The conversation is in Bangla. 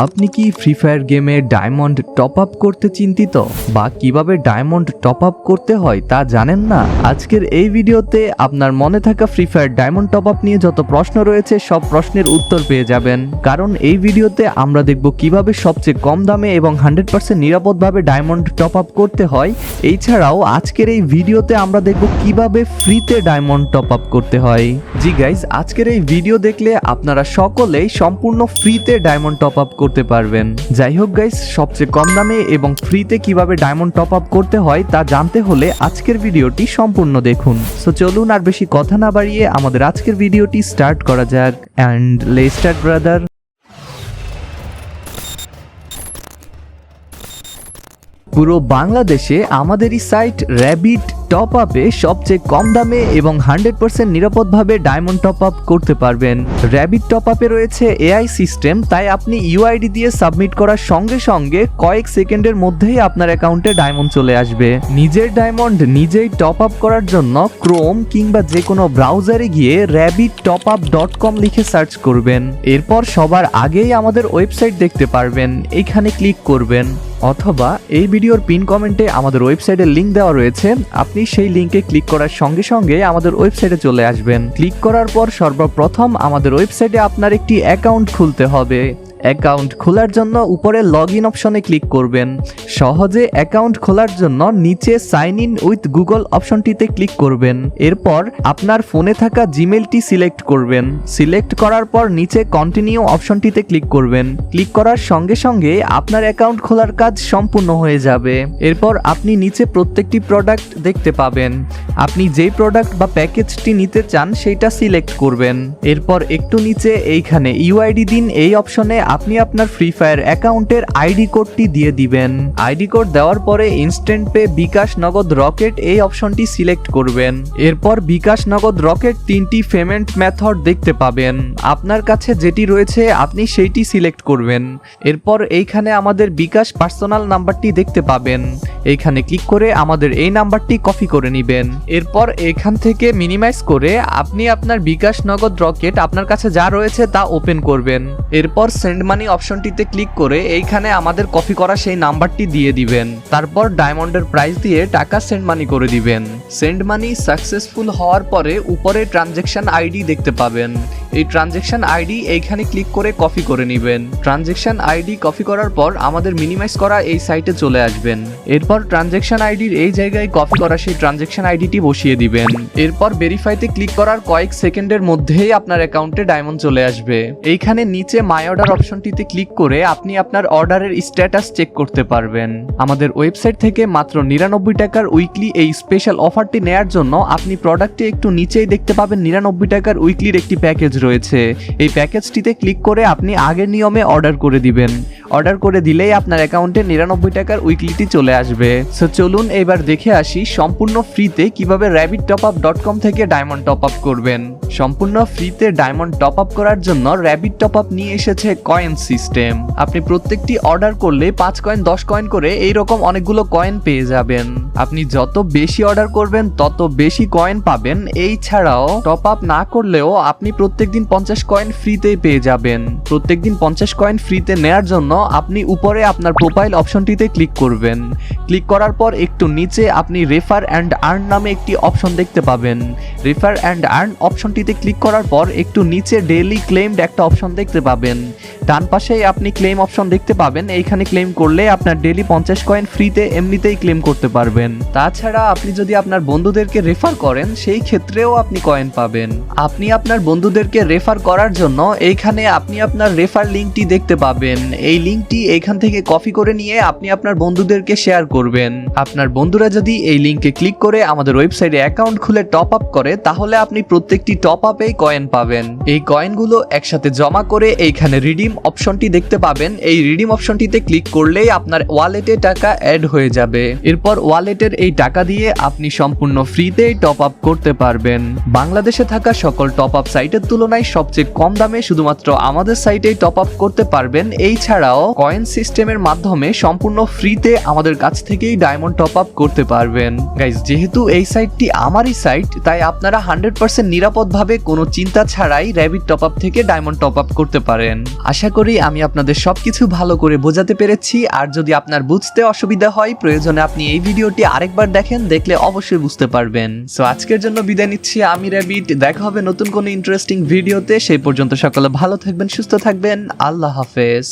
আপনি কি ফ্রি ফায়ার গেমে ডায়মন্ড টপ আপ করতে চিন্তিত? বা কীভাবে ডায়মন্ড টপ আপ করতে হয় তা জানেন না? আজকের এই ভিডিওতে আপনার মনে থাকা free fire diamond top up নিয়ে যত প্রশ্ন রয়েছে, সব প্রশ্নের উত্তর পেয়ে যাবেন। কারণ এই ভিডিওতে আমরা দেখব কীভাবে সবচেয়ে কম দামে এবং হান্ড্রেড পার্সেন্ট নিরাপদভাবে ডায়মন্ড টপ আপ করতে হয়। এছাড়াও আজকের এই ভিডিওতে আমরা দেখব কীভাবে ফ্রিতে ডায়মন্ড টপ আপ করতে হয়। জি গাইজ আজকের এই ভিডিও দেখলে আপনারা সকলেই সম্পূর্ণ ফ্রিতে ডায়মন্ড টপ আপ করতে পারবেন। যাই হোক গাইস সবচেয়ে কম দামে এবং ফ্রিতে কীভাবে ডায়মন্ড টপ আপ করতে হয় তা জানতে হলে আজকের ভিডিওটি সম্পূর্ণ দেখুন। সো চলুন আর বেশি কথা না বাড়িয়ে আমাদের আজকের ভিডিওটি স্টার্ট করা যাক। অ্যান্ড লে স্টার্ট ব্রাদার পুরো বাংলাদেশে আমাদেরই সাইট র্যাবিট টপ আপে সবচেয়ে কম দামে এবং হান্ড্রেড পার্সেন্ট নিরাপদভাবে ডায়মন্ড টপ আপ করতে পারবেন। র্যাবিট টপ আপে রয়েছে এআই সিস্টেম তাই আপনি ইউআইডি দিয়ে সাবমিট করার সঙ্গে সঙ্গে কয়েক সেকেন্ডের মধ্যেই আপনার অ্যাকাউন্টে ডায়মন্ড চলে আসবে। নিজের ডায়মন্ড নিজেই টপ আপ করার জন্য ক্রোম কিংবা যে কোনো ব্রাউজারে গিয়ে rabbit top up dot com লিখে সার্চ করবেন। এরপর সবার আগেই আমাদের ওয়েবসাইট দেখতে পারবেন। এইখানে ক্লিক করবেন। অথবা এই ভিডিওর পিন কমেন্টে আমাদের ওয়েবসাইটের লিঙ্ক দেওয়া রয়েছে। আপনি সেই লিঙ্কে ক্লিক করার সঙ্গে সঙ্গে আমাদের ওয়েবসাইটে চলে আসবেন। ক্লিক করার পর সর্বপ্রথম আমাদের ওয়েবসাইটে আপনার একটি অ্যাকাউন্ট খুলতে হবে। অ্যাকাউন্ট খোলার জন্য উপরে লগ ইন অপশনে ক্লিক করবেন। সহজে অ্যাকাউন্ট খোলার জন্য নিচে সাইন ইন উইথ গুগল অপশনটিতে ক্লিক করবেন। এরপর আপনার ফোনে থাকা জিমেলটি সিলেক্ট করবেন। সিলেক্ট করার পর নিচে কন্টিনিউ অপশনটিতে ক্লিক করবেন। ক্লিক করার সঙ্গে সঙ্গে আপনার অ্যাকাউন্ট খোলার কাজ সম্পূর্ণ হয়ে যাবে। এরপর আপনি নিচে প্রত্যেকটি প্রোডাক্ট দেখতে পাবেন। আপনি যেই প্রোডাক্ট বা প্যাকেজটি নিতে চান, সেইটা সিলেক্ট করবেন। এরপর একটু নিচে এইখানে ইউআইডি দিন এই অপশনে আপনি আপনার ফ্রি ফায়ার অ্যাকাউন্টের আইডি কোডটি দিয়ে দিবেন। আইডি কোড দেওয়ার পরে ইনস্ট্যান্ট পে বিকাশ নগদ রকেট এই অপশনটি সিলেক্ট করবেন। এরপর বিকাশ নগদ রকেট তিনটি পেমেন্ট মেথড দেখতে পাবেন। আপনার কাছে যেটি রয়েছে, আপনি সেইটি সিলেক্ট করবেন। এরপর এইখানে আমাদের বিকাশ পার্সোনাল নাম্বারটি দেখতে পাবেন। এইখানে ক্লিক করে আমাদের এই নাম্বারটি কপি করে নেবেন। এরপর এখান থেকে মিনিমাইজ করে আপনি আপনার বিকাশ নগদ রকেট আপনার কাছে যা রয়েছে তা ওপেন করবেন। এরপর সেন্ড মানি অপশনটিতে ক্লিক করে এইখানে আমাদের কপি করা সেই নাম্বারটি দিয়ে দিবেন। তারপর ডায়মন্ডের প্রাইস দিয়ে টাকা সেন্ড মানি করে দিবেন। সেন্ড মানি সাকসেসফুল হওয়ার পরে উপরে ট্রানজেকশন আইডি দেখতে পাবেন। এই ট্রানজেকশন আইডি এইখানে ক্লিক করে কপি করে নেবেন। ট্রানজেকশন আইডি কপি করার পর আমাদের মিনিমাইজ করা এই সাইটে চলে আসবেন। এরপর ট্রানজেকশন আইডির এই জায়গায় কপি করা সেই ট্রানজেকশন আইডিটি বসিয়ে দিবেন। এরপর ভেরিফাইতে ক্লিক করার কয়েক সেকেন্ডের মধ্যেই আপনার অ্যাকাউন্টে ডায়মন্ড চলে আসবে। এইখানে নিচে মাই অর্ডার অপশনটিতে ক্লিক করে আপনি আপনার অর্ডারের স্ট্যাটাস চেক করতে পারবেন। আমাদের ওয়েবসাইট থেকে মাত্র নিরানব্বই টাকার উইকলি এই স্পেশাল অফারটি নেয়ার জন্য আপনি প্রোডাক্টে একটু নিচেই দেখতে পাবেন, নিরানব্বই টাকার উইকলির একটি প্যাকেজ রয়েছে। এই প্যাকেজটিতে ক্লিক করে আপনি আগের নিয়মে অর্ডার করে দিবেন। অর্ডার করে দিলেই আপনার অ্যাকাউন্টে নিরানব্বই টাকার উইকলিটি চলে আসবে। সো চলুন এবার দেখে আসি সম্পূর্ণ ফ্রিতে কীভাবে rabbit top up dot com থেকে ডায়মন্ড টপ আপ করবেন। সম্পূর্ণ ফ্রিতে ডায়মন্ড টপ আপ করার জন্য র্যাবিট টপ আপ নিয়ে এসেছে কয়েন সিস্টেম আপনি প্রত্যেকটি অর্ডার করলে পাঁচ কয়েন দশ কয়েন করে এই রকম অনেকগুলো কয়েন পেয়ে যাবেন। আপনি যত বেশি অর্ডার করবেন, তত বেশি কয়েন পাবেন। এই ছাড়াও টপ আপ না করলেও আপনি প্রত্যেকদিন পঞ্চাশ কয়েন ফ্রিতেই পেয়ে যাবেন। প্রত্যেকদিন পঞ্চাশ কয়েন ফ্রিতে নেয়ার জন্য আপনি উপরে আপনার প্রোফাইল অপশনটিতে ক্লিক করবেন। ক্লিক করার পর একটু নিচে আপনি রেফার অ্যান্ড আর্ন নামে একটি অপশন দেখতে পাবেন। রেফার অ্যান্ড আর্ন অপশনটিতে ক্লিক করার পর একটু নিচে ডেইলি ক্লেমড একটা অপশন দেখতে পাবেন। ডান পাশেই আপনি ক্লেম অপশন দেখতে পাবেন। এইখানে ক্লেম করলে আপনার ডেইলি পঞ্চাশ কয়েন ফ্রিতে এমনিতেই ক্লেম করতে পারবেন। তাছাড়া আপনি যদি আপনার বন্ধুদেরকে রেফার করেন, সেই ক্ষেত্রেও আপনি কয়েন পাবেন। আপনি আপনার বন্ধুদেরকে রেফার করার জন্য এইখানে আপনি আপনার রেফার লিঙ্কটি দেখতে পাবেন। এই লিঙ্কটি এইখান থেকে কপি করে নিয়ে আপনি আপনার বন্ধুদেরকে শেয়ার করবেন। আপনার বন্ধুরা যদি এই লিঙ্কে ক্লিক করে আমাদের ওয়েবসাইটে অ্যাকাউন্ট খুলে টপ আপ করে, তাহলে আপনি প্রত্যেকটি টপ আপেই কয়েন পাবেন। এই কয়েনগুলো একসাথে জমা করে এইখানে রিডিম অপশনটি দেখতে পাবেন। এই রিডিম অপশনটিতে ক্লিক করলেই আপনার ওয়ালেটে টাকা অ্যাড হয়ে যাবে। এরপর ওয়ালেটের এই টাকা দিয়ে আপনি সম্পূর্ণ ফ্রিতেই টপ আপ করতে পারবেন। বাংলাদেশে থাকা সকল টপ আপ সাইটের তুলনায় সবচেয়ে কম দামে শুধুমাত্র আমাদের সাইটেই টপ আপ করতে পারবেন। এই ছাড়াও কয়েন সিস্টেমের মাধ্যমে সম্পূর্ণ ফ্রিতে আমাদের কাছ থেকেই ডায়মন্ড টপ আপ করতে পারবেন। গাইজ যেহেতু এই সাইটটি আমারই সাইট তাই আপনারা হান্ড্রেড পার্সেন্ট নিরাপদভাবে কোনো চিন্তা ছাড়াই র্যাবিট টপ আপ থেকে ডায়মন্ড টপ আপ করতে পারেন। আশা করি আমি আপনাদের সবকিছু ভালো করে বোঝাতে পেরেছি। আর যদি আপনার বুঝতে অসুবিধা হয়, প্রয়োজনে আপনি এই ভিডিওটি আরেকবার দেখেন, দেখলে অবশ্যই বুঝতে পারবেন। সো আজকের জন্য বিদায় নিচ্ছি আমি র্যাবিট দেখা হবে নতুন কোনো ইন্টারেস্টিং ভিডিওতে সেই পর্যন্ত সকলে ভালো থাকবেন, সুস্থ থাকবেন। আল্লাহ হাফেজ।